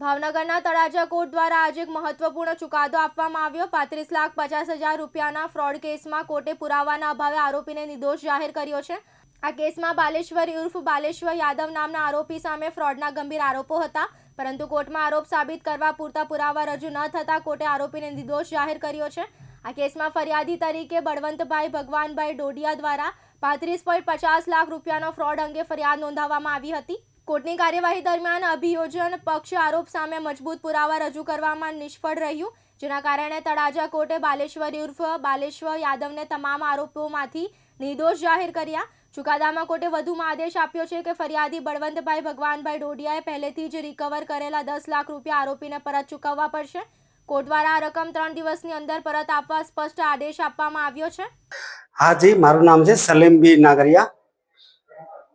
ભાવનગરના તળાજા કોર્ટ દ્વારા આજે એક મહત્વપૂર્ણ ચુકાદો આપવામાં આવ્યો. પાંત્રીસ લાખ પચાસ હજાર રૂપિયાના ફ્રોડ કેસમાં કોર્ટે પુરાવાના અભાવે આરોપીને નિર્દોષ જાહેર કર્યો છે. આ કેસમાં બાલેશ્વર ઉર્ફ બાલેશ્વર યાદવ નામના આરોપી સામે ફ્રોડના ગંભીર આરોપો હતા. પરંતુ કોર્ટમાં આરોપ સાબિત કરવા પૂરતા પુરાવા રજૂ ન થતા કોર્ટે આરોપીને નિર્દોષ જાહેર કર્યો છે. આ કેસમાં ફરિયાદી તરીકે બળવંતભાઈ ભગવાનભાઈ ડોડિયા દ્વારા પાંત્રીસ પોઈન્ટ પચાસ લાખ રૂપિયાનો ફ્રોડ અંગે ફરિયાદ નોંધાવવામાં આવી હતી. કોર્ટની કાર્યવાહી દરમિયાન અભિયોજન પક્ષ આરોપ સામે મજબૂત પુરાવા રજૂ કરવામાં નિષ્ફળ રહ્યું, જેના કારણે તળાજા કોર્ટે બાલેશ્વર ઉર્ફ બાલેશ્વર યાદવને તમામ આરોપોમાંથી નિર્દોષ જાહેર કર્યા. ચુકાદામાં કોર્ટે વધુમાં આદેશ આપ્યો છે કે ફરિયાદી બળવંતભાઈ ભગવાનભાઈ ડોડિયાએ પહેલેથી જ રિકવર કરેલા દસ લાખ રૂપિયા આરોપીને પરત ચૂકવવા પડશે. કોર્ટ દ્વારા આ રકમ ત્રણ દિવસની અંદર પરત આપવા સ્પષ્ટ આદેશ આપવામાં આવ્યો છે. હા જી, મારું નામ છે સલીમ બી નાગરિયા,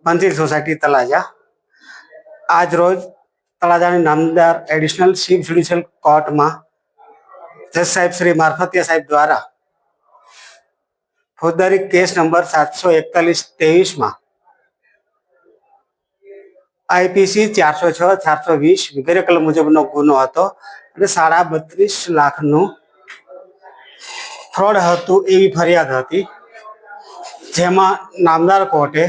મંદિર સોસાયટી તળાજા. આજ રોજ તળાજાની નામદાર એડિશનલ ચીફ જ્યુડિશિયલ કોર્ટમાં જજ સાહેબ શ્રી મારફતિયા સાહેબ દ્વારા ફોજદારી કેસ નંબર સાતસો એકતાલીસ ત્રેવીસમાં આઈપીસી ચારસો છ, ચારસો વીસ વગેરે કલમ મુજબનો ગુનો હતો અને સાડા બત્રીસ લાખનું ફ્રોડ હતું એવી ફરિયાદ હતી. જેમાં નામદાર કોર્ટે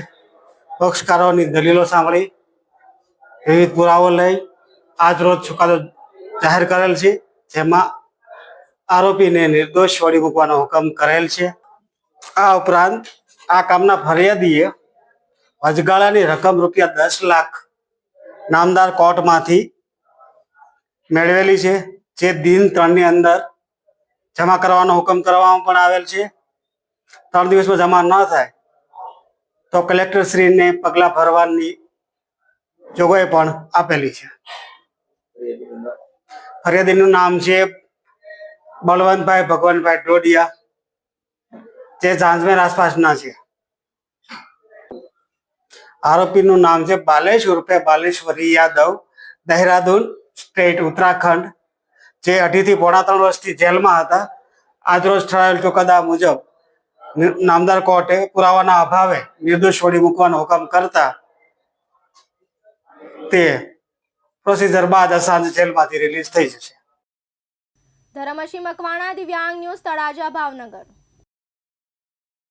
પક્ષકારોની દલીલો સાંભળી વિવિધ પુરાવો લઈ આજ રોજ ચુકાદો જાહેર કરેલ છે, જેમાં આરોપીને નિર્દોષ છોડી મૂકવાનો હુકમ કરેલ છે. આ ઉપરાંત આ કામના ફરિયાદીએ વચગાળાની રકમ રૂપિયા દસ લાખ નામદાર કોર્ટમાંથી મેળવેલી છે, જે દિન ત્રણની અંદર જમા કરવાનો હુકમ કરવામાં પણ આવેલ છે. ત્રણ દિવસમાં જમા ન થાય તો કલેક્ટરશ્રીને પગલાં ભરવાની જોગવાઈ પણ આપેલી છે. ફરિયાદીનું નામ છે બળવંતભાઈ, ભગવાનભાઈ ડોડિયા. જે ઝાંઝમેર આસપાસના છે. આરોપીનું નામ છે બાલેશ ઉર્ફે બાલેશ્વરી યાદવ, દહેરાદૂન સ્ટેટ, ઉત્તરાખંડ. જે અઢીથી પોણા ત્રણ વર્ષથી જેલમાં હતા. આજરોજ ઠરાવેલ ચુકાદા મુજબ નામદાર કોર્ટે પુરાવાના અભાવે નિર્દોષ છોડી મૂકવાનો હુકમ કરતા તે પ્રોસીજર બાદ સાંજે જેલમાંથી રિલીઝ થઈ જશે. ધરમશી મકવાણા દિવ્યાંગ ન્યૂઝ તળાજા ભાવનગર.